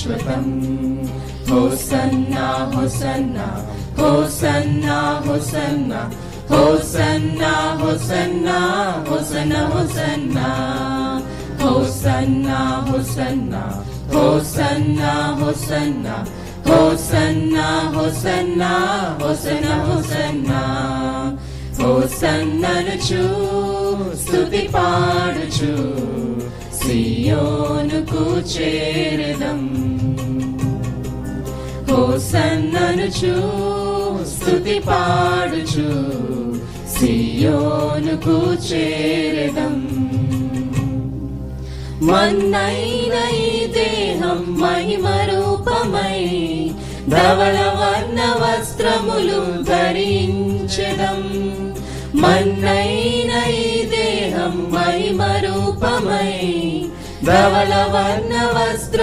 శాశ్వతం హోసన్నా హోసన్నా హోసన్నా హోసన్నా హోసన్నా హోసన్నా హోసన హోసన్నా హోసన్నా హోసన్నా హోసన్నా హోసన్నా హోసన్నా హోసన్నా హోసన హోసన్నా హోసన్ననుచు స్తుతి పాడుచు సియోనుకు చేరదం హోసన్ననుచు స్తుతి పాడుచు సియోనుకు చేరదం మన్నైన ఈ దేహం మహిమ రూపమై ధవళ వర్ణ వస్త్రములు ధరించదం. మన్నైన ఈ దేహం మహిమ రూపమై ధవళ వర్ణ వస్త్ర